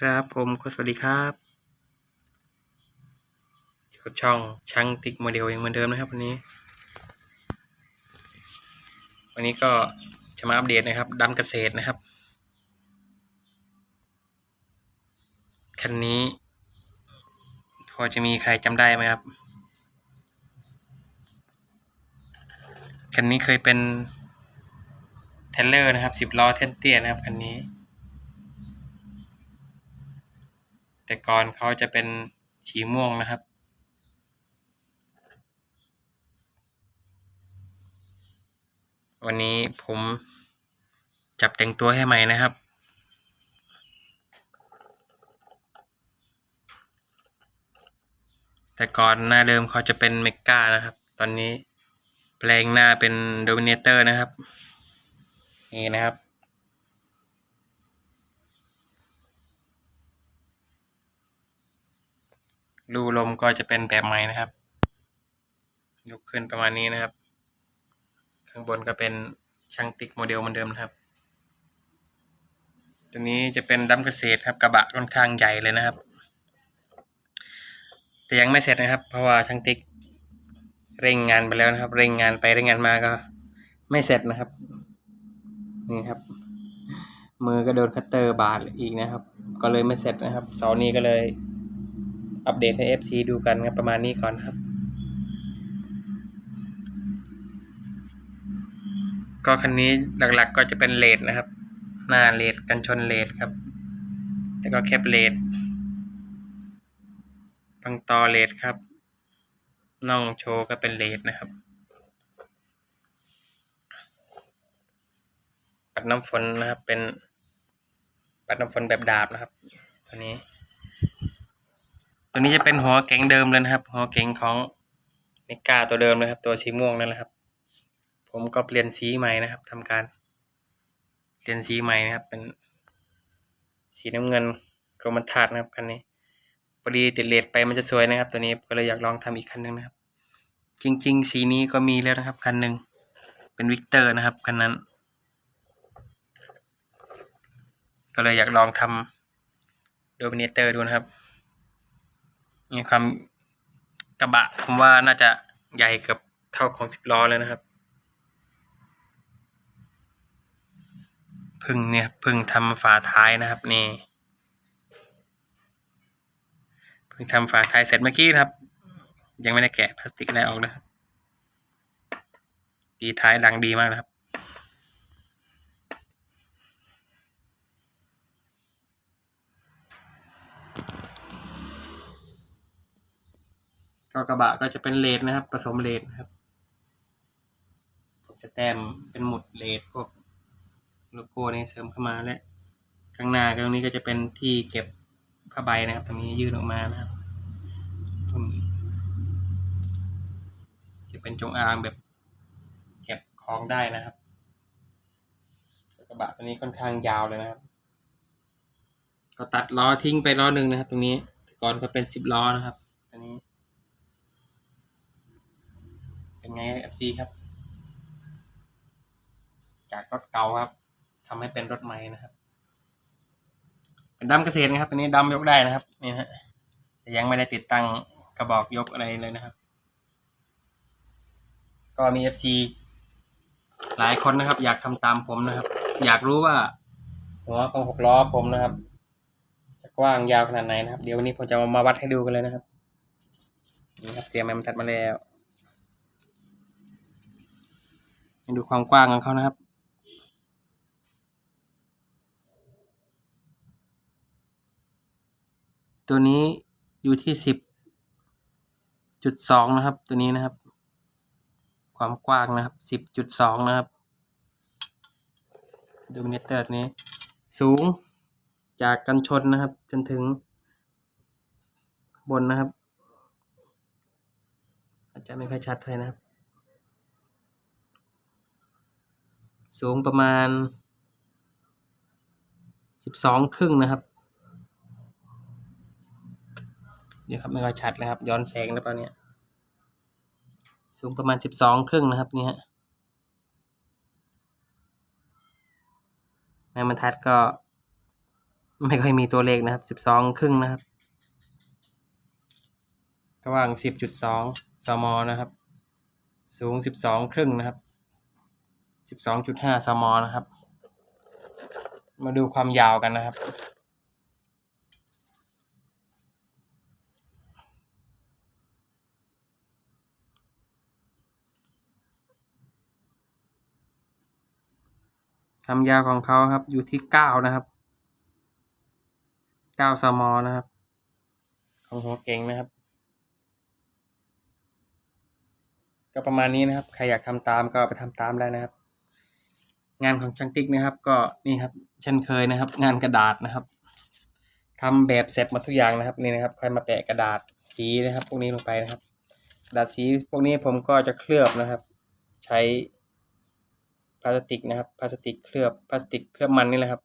ครับผมก็สวัสดีครับอยู่กับช่องช่างติ๊กโมเดลยังเหมือนเดิมนะครับวันนี้ วันนี้ก็จะมาอัปเดตนะครับดำเกษตรนะครับ คันนี้ พอจะมีใครจำได้ไหมครับ คันนี้เคยเป็นเทรลเลอร์นะครับสิบล้อเทนเตียนะครับคันนี้ แต่ก่อนเขาจะเป็นสีม่วงนะครับ วันนี้ผมจับแต่งตัวให้ใหม่นะครับ แต่ก่อนหน้าเดิมเขาจะเป็นเมกานะครับ ตอนนี้แปลงหน้าเป็นโดมิเนเตอร์นะครับ นี่นะครับ รูลมก็จะเป็นแบบใหม่นะครับ ยกขึ้นประมาณนี้นะครับ ข้างบนก็เป็นช่างติ๊กโมเดลเหมือนเดิมนะครับ ตัวนี้จะเป็นดัมเกษตรครับกระบะค่อนข้างใหญ่เลยนะครับ แต่ยังไม่เสร็จนะครับ เพราะว่าช่างติ๊กเร่งงานไปแล้วนะครับ เร่งงานไปเร่งงานมาก็ ไม่เสร็จนะครับ นี่ครับ มือก็โดนคัตเตอร์บาดอีกนะครับ ก็เลยไม่เสร็จนะครับ เสานี้ก็เลย อัปเดตให้ FC ดูกันครับประมาณนี้ก่อนครับ ก็คันนี้หลักๆก็จะเป็นเลดนะครับ หน้าเลดกันชนเลดครับ แล้วก็แคปเลดปังตอเลดครับน่องโชว์ก็เป็นเลดนะครับปัดน้ำฝนนะครับเป็นปัดน้ำฝนแบบดาบนะครับ ตัวนี้ ตัวนี้จะเป็นหัวเก๋งเดิมเลยนะครับ หัวเก๋งของเมกาตัวเดิมเลยครับ ตัวสีม่วงนั่นแหละครับ ผมก็เปลี่ยนสีใหม่นะครับทำการ เปลี่ยนสีใหม่นะครับ เป็น สีน้ำเงินกรมธาตุนะครับคันนี้พอดีติดเลดไปมันจะสวยนะครับ ตัวนี้ก็เลยอยากลองทำอีกคันหนึ่งนะครับ จริง ๆ สีนี้ก็มีแล้วนะครับคันหนึ่งเป็นวิกเตอร์นะครับคันนั้น ก็เลยอยากลองทำโดมิเนเตอร์ดูนะครับ มีความกระบะผมว่าน่าจะใหญ่เกือบเท่าของสิบล้อเลยนะครับ พึ่งเนี่ยพึ่งทำฝาท้ายนะครับนี่พึ่งทำฝาท้ายเสร็จเมื่อกี้ครับ ยังไม่ได้แกะพลาสติกอะไรออกนะครับ ดีท้ายดังดีมากนะครับ ก็กระบะก็จะเป็นเลดนะครับผสมเลดนะครับผมจะแต้มเป็นหมุดเลดพวกโลโก้นี่เสริมเข้ามาและข้างหน้าตรงนี้ก็จะเป็นที่เก็บผ้าใบนะครับ ตรงนี้ยื่นออกมานะครับตรงนี้จะเป็นจงอางแบบเก็บของได้นะครับกระบะตัวนี้ค่อนข้างยาวเลยนะครับ ก็ตัดล้อทิ้งไปล้อหนึ่งนะครับ ตรงนี้แต่ก่อนก็เป็นสิบล้อนะครับตัวนี้ เป็นไง FC ครับ จากรถเก่าครับทำให้เป็นรถใหม่นะครับ เป็นดำเกษตรนะครับตัวนี้ดำยกได้นะครับนี่ฮะแต่ยังไม่ได้ติดตั้งกระบอกยกอะไรเลยนะครับ ก็มี FC หลายคนนะครับ อยากทำตามผมนะครับ อยากรู้ว่าหัวของหกล้อผมนะครับจะกว้างยาวขนาดไหนนะครับ เดี๋ยววันนี้ผมจะมาวัดให้ดูกันเลยนะครับ นี่ครับเตรียมแมมทัดมาแล้ว ดูความกว้างของเขานะครับ ตัวนี้อยู่ที่สิบจุดสองนะครับ ตัวนี้นะครับ ความกว้างนะครับสิบจุดสองนะครับดูมิเตอร์นี้สูงจากกันชนนะครับ จนถึงบนนะครับ อาจจะไม่ค่อยชัดเลยนะครับ สูงประมาณสิบสองครึ่งนะครับ เดี๋ยวครับไม่ค่อยชัดเลยครับ ย้อนแสงหรือเปล่าเนี่ย สูงประมาณสิบสองครึ่งนะครับเนี่ยแม่บรรทัดก็ ไม่ค่อยมีตัวเลขนะครับสิบสองครึ่งนะครับกว้างสิบจุดสองสมนะครับ สูงสิบสองครึ่งนะครับ สิบสองจุดห้าสมนะครับ มาดูความยาวกันนะครับความยาวของเขาครับอยู่ที่เก้านะครับเก้าสมนะครับ ของหัวเก่งนะครับ ก็ประมาณนี้นะครับ ใครอยากทำตามก็ไปทำตามได้นะครับ งานของช่างติ๊กนะครับ ก็นี่ครับ เช่นเคยนะครับ งานกระดาษนะครับทำแบบเสร็จหมดทุกอย่างนะครับนี่นะครับใค่อยมาแปะกระดาษสีนะครับ พวกนี้ลงไปนะครับ กระดาษสีพวกนี้ผมก็จะเคลือบนะครับ ใช้พลาสติกนะครับพลาสติกเคลือบพลาสติกเคลือบมันนี่แหละครับ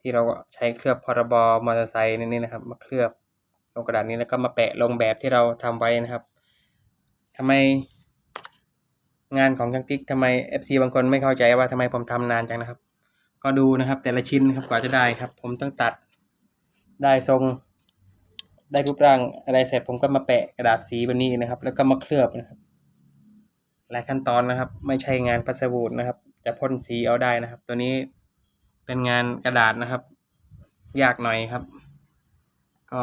ที่เราใช้เคลือบพรบมอเตอร์ไซค์นี่นะครับ มาเคลือบลงกระดาษนี้แล้วก็มาแปะลงแบบที่เราทำไว้นะครับทำไม งานของช่างติ๊กทำไม FC บางคนไม่เข้าใจว่าทำไมผมทำนานจังนะครับ ก็ดูนะครับ แต่ละชิ้นครับกว่าจะได้ครับ ผมต้องตัดได้ทรงได้รูปร่างอะไรเสร็จผมก็มาแปะกระดาษสีแบบนี้นะครับ แล้วก็มาเคลือบนะครับ หลายขั้นตอนนะครับ ไม่ใช่งานพัสบูรนะครับ จะพ่นสีเอาได้นะครับ ตัวนี้เป็นงานกระดาษนะครับ ยากหน่อยครับ ก็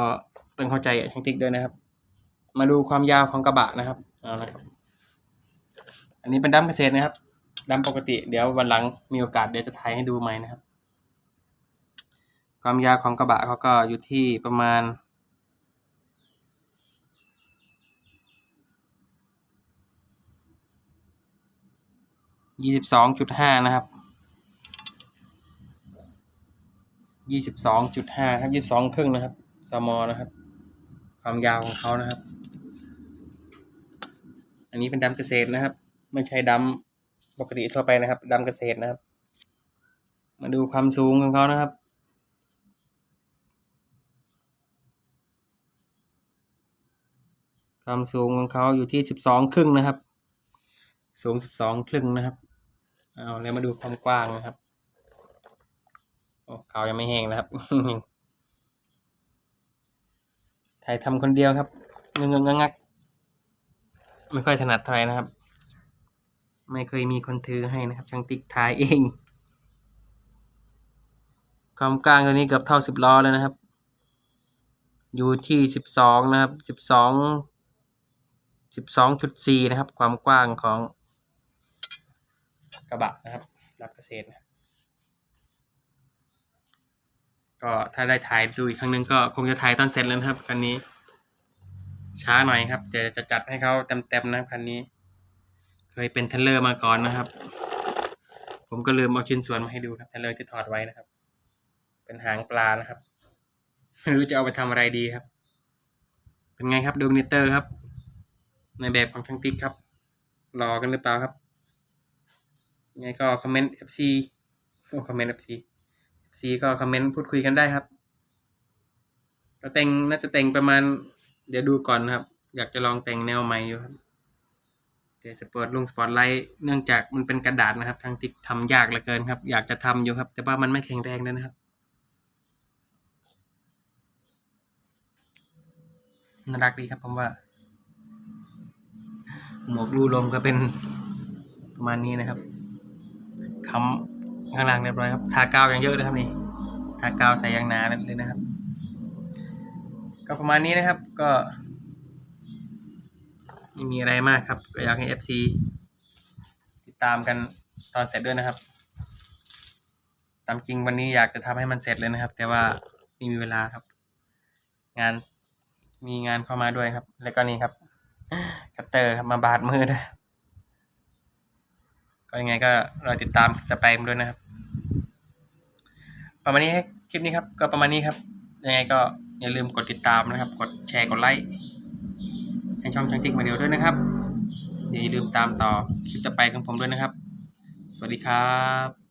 ต้องเข้าใจช่างติ๊กด้วยนะครับ มาดูความยาวของกระบะนะครับเอานะครับ อันนี้เป็นดัมเกษตรนะครับดัมปกติ เดี๋ยววันหลังมีโอกาสเดี๋ยวจะถ่ายให้ดูใหม่นะครับ ความยาวของกระบะเขาก็อยู่ที่ประมาณยี่สิบสองจุดห้านะครับยี่สิบสองจุดห้าครับยี่สิบสองครึ่งนะครับสมอนะครับ ความยาวของเขานะครับ อันนี้เป็นดำเกษตรนะครับ ไม่ใช่ดำปกติทั่วไปนะครับดำเกษตรนะครับ มาดูความสูงของเขานะครับ ความสูงของเขาอยู่ที่สิบสองครึ่งนะครับ สูงสิบสองครึ่งนะครับเอาแล้วมาดูความกว้างนะครับโอ้เขายังไม่แห้งนะครับถ่ายทำคนเดียวครับเงงงงักไม่ค่อยถนัดเท่าไหร่นะครับ ไม่เคยมีคนถือให้นะครับช่างติ๊กถ่ายเองความกว้างตัวนี้เกือบเท่าสิบล้อเลยนะครับ อยู่ที่สิบสองนะครับสิบสองสิบสองจุดสี่นะครับ ความกว้างของกระบะนะครับรับเกษตรนะก็ถ้าได้ถ่ายดูอีกครั้งนึงก็คงจะถ่ายตอนเสร็จแล้วนะครับคันนี้ ช้าหน่อยครับจะจะจัดให้เขาเต็มๆนะคันนี้ เคยเป็นเทรลเลอร์มาก่อนนะครับ ผมก็ลืมเอาชิ้นส่วนมาให้ดูครับเทรลเลอร์ที่ถอดไว้นะครับ เป็นหางปลานะครับไม่รู้จะเอาไปทำอะไรดีครับ เป็นไงครับดูมิเตอร์ครับ ในแบบของช่างติ๊กครับ รอกันหรือเปล่าครับยังไงก็คอมเมนต์ FC โอ้คอมเมนต์ FC FC ก็คอมเมนต์พูดคุยกันได้ครับก็แต่งน่าจะแต่งประมาณ เดี๋ยวดูก่อนนครับ อยากจะลองแต่งแนวใหม่อยู่ครับ สปอร์ตลงสปอร์ตไลท์เนื่องจากมันเป็นกระดาษนะครับทางติ๊กทำยากเหลือเกินครับ อยากจะทำอยู่ครับ แต่ว่ามันไม่แข็งแรงเลยนะครับน่ารักดีครับผมว่า หมวกรูลมก็เป็นประมาณนี้นะครับคำข้างล่างเรียบร้อยครับ ทากาวอย่างเยอะเลยครับนี่ ทากาวใส่อย่างหนาเลยนะครับ ก็ประมาณนี้นะครับ ก็ ไม่มีอะไรมากครับ ก็อยากให้ FC ติดตามกันตอนเสร็จด้วยนะครับ ตามจริงวันนี้อยากจะทำให้มันเสร็จเลยนะครับ แต่ว่าไม่มีเวลาครับ งานมีงานเข้ามาด้วยครับ แล้วก็นี่ครับคัตเตอร์ครับมาบาดมือนะก็ยังไงก็รอติดตามจะไปด้วยนะครับ ประมาณนี้คลิปนี้ครับ ก็ประมาณนี้ครับ ยังไงก็อย่าลืมกดติดตามนะครับ กดแชร์กดไลค์ ให้ช่องช่างติ๊กมาเดียวด้วยนะครับอย่าลืมตามต่อคลิปต่อไปของผมด้วยนะครับ สวัสดีครับ